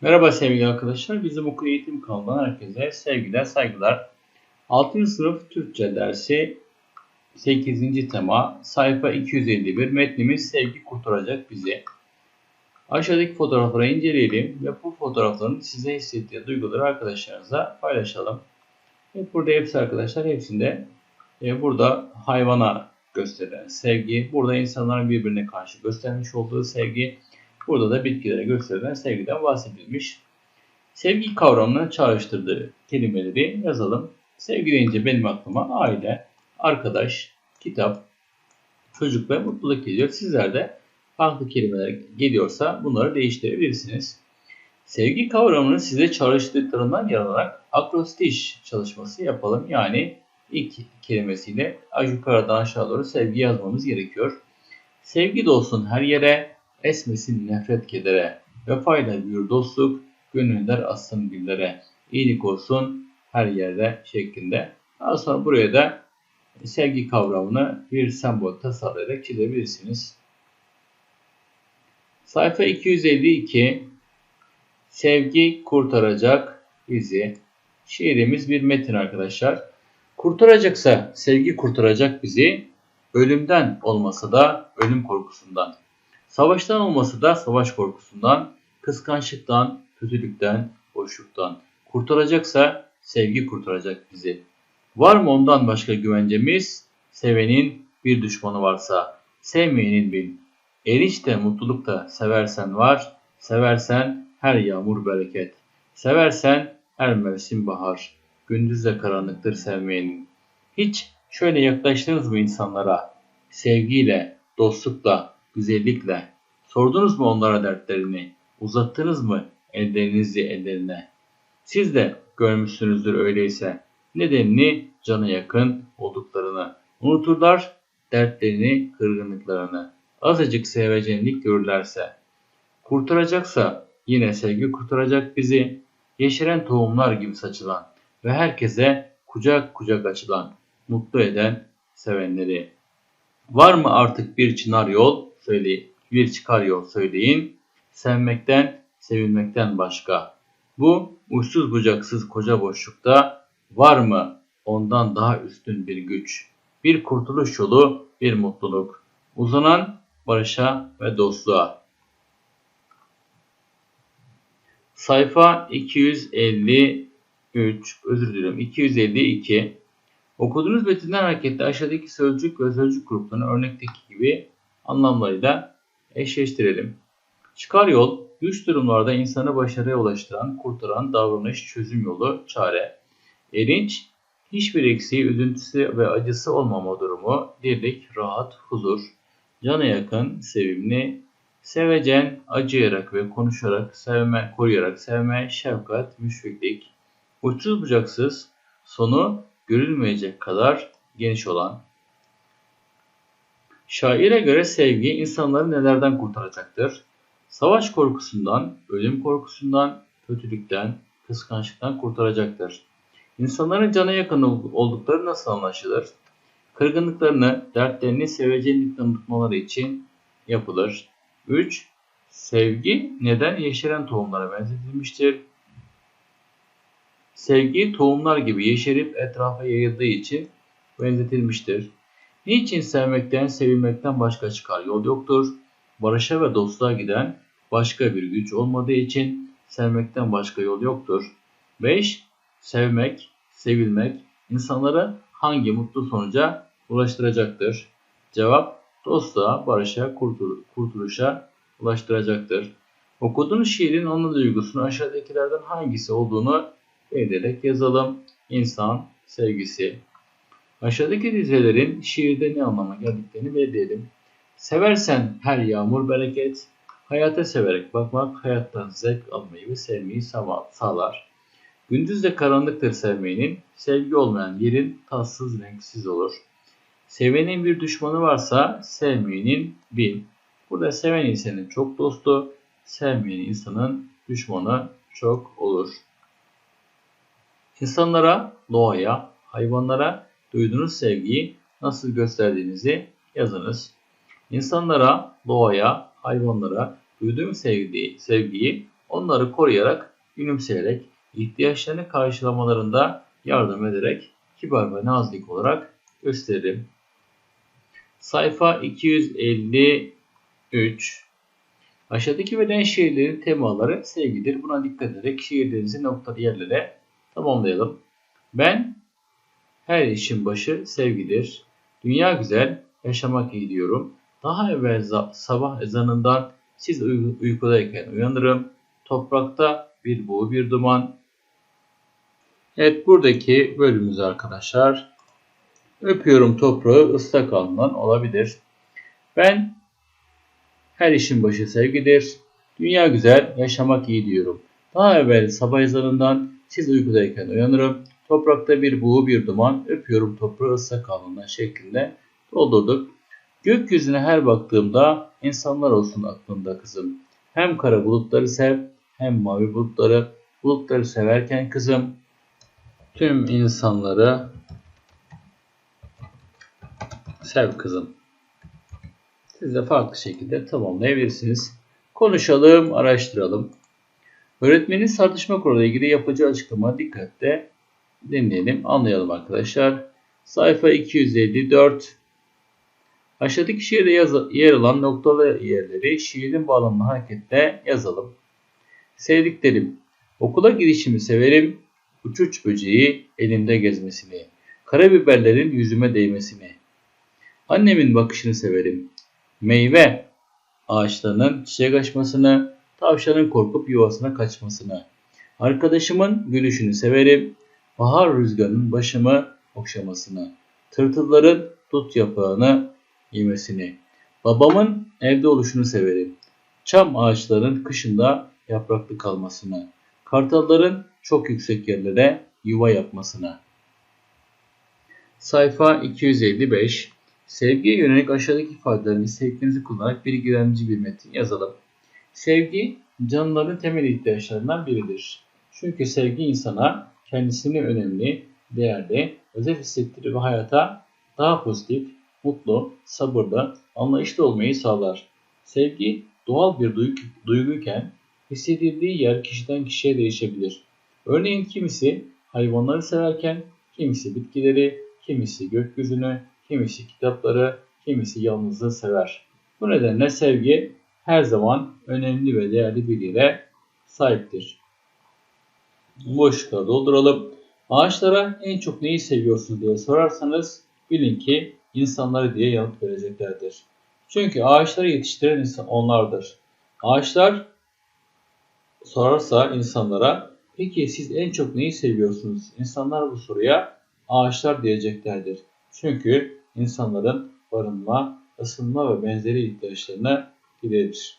Merhaba sevgili arkadaşlar. Bizim okul eğitim kanalından herkese sevgiler, saygılar. 6. sınıf Türkçe dersi 8. tema sayfa 251 metnimiz sevgi kurtaracak bizi. Aşağıdaki fotoğrafları inceleyelim ve bu fotoğrafların size hissettiği duyguları arkadaşlarınızla paylaşalım. Evet, burada hepsi arkadaşlar hepsinde e, burada hayvana gösterilen sevgi, burada insanların birbirine karşı göstermiş olduğu sevgi, Burada da bitkilere gösterilen sevgiden bahsedilmiş. Sevgi kavramını çağrıştırdığı kelimeleri yazalım. Sevgi deyince benim aklıma aile, arkadaş, kitap, çocuk ve mutluluk geliyor. Sizler de farklı kelimeler geliyorsa bunları değiştirebilirsiniz. Sevgi kavramını size çağrıştırdıklarından yararlanarak akrostiş çalışması yapalım. Yani ilk kelimesiyle yukarıdan aşağı doğru sevgi yazmamız gerekiyor. Sevgi dolsun her yere, Esmesin nefret kedere, vefayla büyür dostluk, gönüller asın güllere, iyilik olsun her yerde şeklinde. Daha sonra buraya da sevgi kavramını bir sembol tasarlayarak çizebilirsiniz. Sayfa 252 Sevgi kurtaracak bizi. Şiirimiz bir metin arkadaşlar. Kurtaracaksa sevgi kurtaracak bizi. Ölümden olmasa da ölüm korkusundan. Savaştan olması da savaş korkusundan, kıskançlıktan, kötülükten, boşluktan. Kurtaracaksa sevgi kurtaracak bizi. Var mı ondan başka güvencemiz? Sevenin bir düşmanı varsa, sevmeyenin bin. Erişte mutlulukta seversen var, seversen her yağmur bereket. Seversen her mevsim bahar, gündüzde karanlıktır sevmeyenin. Hiç şöyle yaklaştınız mı insanlara? Sevgiyle, dostlukla, güzellikle. Sordunuz mu onlara dertlerini? Uzattınız mı ellerinizi ellerine? Siz de görmüşsünüzdür öyleyse. Nedenini cana yakın olduklarını. Unuturlar dertlerini, kırgınlıklarını. Azıcık sevecenlik görürlerse. Kurtaracaksa yine sevgi kurtaracak bizi. Yeşeren tohumlar gibi saçılan ve herkese kucak kucak açılan, mutlu eden sevenleri. Var mı artık bir çınar yol? Söyleyin. Bir çıkar yol söyleyin. Sevmekten, sevilmekten başka. Bu uçsuz bucaksız koca boşlukta var mı ondan daha üstün bir güç? Bir kurtuluş yolu, bir mutluluk. Uzanan barışa ve dostluğa. Sayfa 253, özür dilerim 252. Okuduğunuz metinden hareketle aşağıdaki sözcük ve sözcük gruplarını örnekteki gibi anlamlarıyla eşleştirelim. Çıkar yol, güç durumlarda insanı başarıya ulaştıran, kurtaran davranış, çözüm yolu, çare. Erinç, hiçbir eksiği, üzüntüsü ve acısı olmama durumu, dirlik, rahat, huzur. Cana yakın, sevimli, sevecen, acıyarak ve konuşarak, sevme, koruyarak sevme, şefkat, müşfiklik. Uçsuz bucaksız, sonu görülmeyecek kadar geniş olan, Şaire göre sevgi insanları nelerden kurtaracaktır? Savaş korkusundan, ölüm korkusundan, kötülükten, kıskançlıktan kurtaracaktır. İnsanların cana yakın oldukları nasıl anlaşılır? Kırgınlıklarını, dertlerini seveceğinlikle unutmaları için yapılır. 3. Sevgi neden yeşeren tohumlara benzetilmiştir? Sevgi tohumlar gibi yeşerip etrafa yayıldığı için benzetilmiştir. Niçin sevmekten, sevilmekten başka çıkar yol yoktur? Barışa ve dostluğa giden başka bir güç olmadığı için sevmekten başka yol yoktur. 5. Sevmek, sevilmek insanları hangi mutlu sonuca ulaştıracaktır? Cevap dostluğa, barışa, kurtul kurtuluşa ulaştıracaktır. Okuduğunuz şiirin ana duygusunu aşağıdakilerden hangisi olduğunu belirterek yazalım. İnsan sevgisi, Aşağıdaki dizelerin şiirde ne anlama geldiklerini belirleyelim. Seversen her yağmur bereket, hayata severek bakmak hayattan zevk almayı ve sevmeyi sağlar. Gündüz de karanlıktır sevmeyenin, sevgi olmayan yerin tatsız renksiz olur. Sevenin bir düşmanı varsa sevmeyenin bin. Burada seven insanın çok dostu, sevmeyen insanın düşmanı çok olur. İnsanlara, doğaya, hayvanlara duyduğunuz sevgiyi nasıl gösterdiğinizi yazınız. İnsanlara, doğaya, hayvanlara duyduğum sevgiyi, sevgiyi onları koruyarak, gülümseyerek, ihtiyaçlarını karşılamalarında yardım ederek kibar ve nazik olarak gösteririm. Sayfa 253 Aşağıdaki verilen şiirlerin temaları sevgidir. Buna dikkat ederek şiirlerinizi noktalı yerlere tamamlayalım. Ben her işin başı sevgidir. Dünya güzel, yaşamak iyi diyorum. Daha evvel sabah ezanından siz uy- uykudayken uyanırım. Toprakta bir buğu bir duman. Evet buradaki bölümümüz arkadaşlar. Öpüyorum toprağı ıslak alnından olabilir. Ben her işin başı sevgidir. Dünya güzel, yaşamak iyi diyorum. Daha evvel sabah ezanından siz uykudayken uyanırım. Toprakta bir buğu bir duman, öpüyorum toprağı ıslak alnından şeklinde doldurduk. Gökyüzüne her baktığımda insanlar olsun aklımda kızım. Hem kara bulutları sev, hem mavi bulutları. Bulutları severken kızım, tüm insanları sev kızım. Siz de farklı şekilde tamamlayabilirsiniz. Konuşalım, araştıralım. Öğretmenin tartışma kuralıyla ilgili yapacağı açıklama dikkatle dinleyelim, anlayalım arkadaşlar. Sayfa 254. Aşağıdaki şiirde yer alan noktalı yerleri şiirin bağlamlı hareketle yazalım. Sevdiklerim, okula girişimi severim, uçuç böceği elimde gezmesini, karabiberlerin yüzüme değmesini. Annemin bakışını severim, meyve ağaçlarının çiçek açmasını, tavşanın korkup yuvasına kaçmasını. Arkadaşımın gülüşünü severim, bahar rüzgarının başımı okşamasını, tırtılların dut yaprağını yemesini. Babamın evde oluşunu severim. Çam ağaçların kışında yapraklı kalmasını, kartalların çok yüksek yerlere yuva yapmasını. Sayfa 255 Sevgiye yönelik aşağıdaki ifadelerin isteklerinizi kullanarak bilgilendirici bir metin yazalım. Sevgi, canlıların temel ihtiyaçlarından biridir. Çünkü sevgi insana kendisini önemli, değerli, özel hissettirir ve hayata daha pozitif, mutlu, sabırlı, anlayışlı olmayı sağlar. Sevgi doğal bir duygu, duyguyken hissedildiği yer kişiden kişiye değişebilir. Örneğin kimisi hayvanları severken kimisi bitkileri, kimisi gökyüzünü, kimisi kitapları, kimisi yalnızlığı sever. Bu nedenle sevgi her zaman önemli ve değerli bir yere sahiptir. Boşlukları dolduralım. Ağaçlara en çok neyi seviyorsunuz diye sorarsanız bilin ki insanları diye yanıt vereceklerdir. Çünkü ağaçları yetiştiren insan onlardır. Ağaçlar sorarsa insanlara peki siz en çok neyi seviyorsunuz? İnsanlar bu soruya ağaçlar diyeceklerdir. Çünkü insanların barınma, ısınma ve benzeri ihtiyaçlarına giderir.